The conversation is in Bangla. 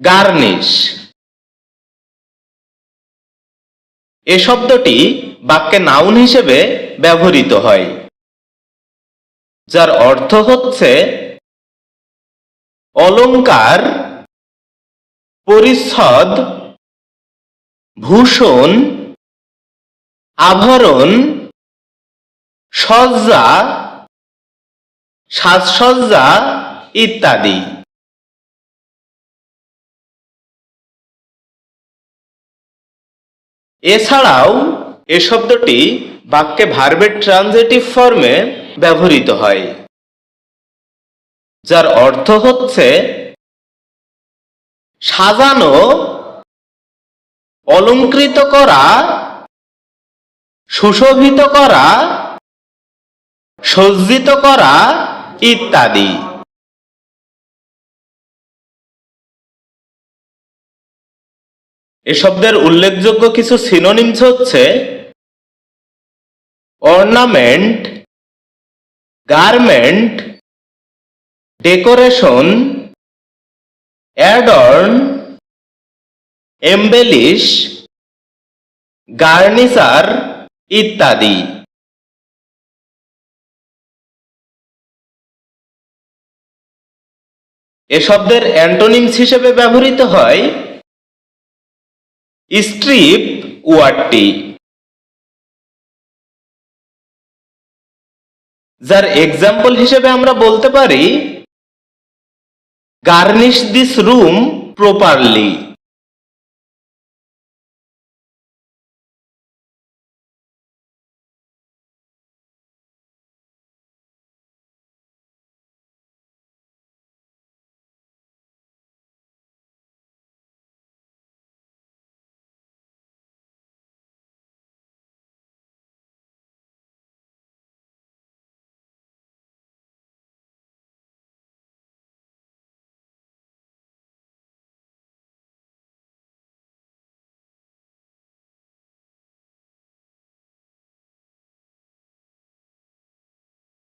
গার্নিশ এ শব্দটি বাক্যে নাউন হিসেবে ব্যবহৃত হয়, যার অর্থ হচ্ছে অলংকার পরিচ্ছদ, ভূষণ, আভরণ, সজ্জা, সাজসজ্জা ইত্যাদি। এছাড়াও এ শব্দটি বাক্যে ভার্বের ট্রানজেটিভ ফর্মে ব্যবহৃত হয়, যার অর্থ হচ্ছে সাজানো, অলঙ্কৃত করা, সুশোভিত করা, সজ্জিত করা ইত্যাদি। এ শব্দের উল্লেখযোগ্য কিছু সিনোনিমস হচ্ছে ornament garment decoration adorn embellish garniture ইত্যাদি। এ শব্দের অ্যান্টোনিমস হিসেবে ব্যবহৃত হয় স্ট্রিপ ওয়ার্ডটি যার এক্সাম্পল হিসেবে আমরা বলতে পারি গার্নিশ দিস রুম প্রপারলি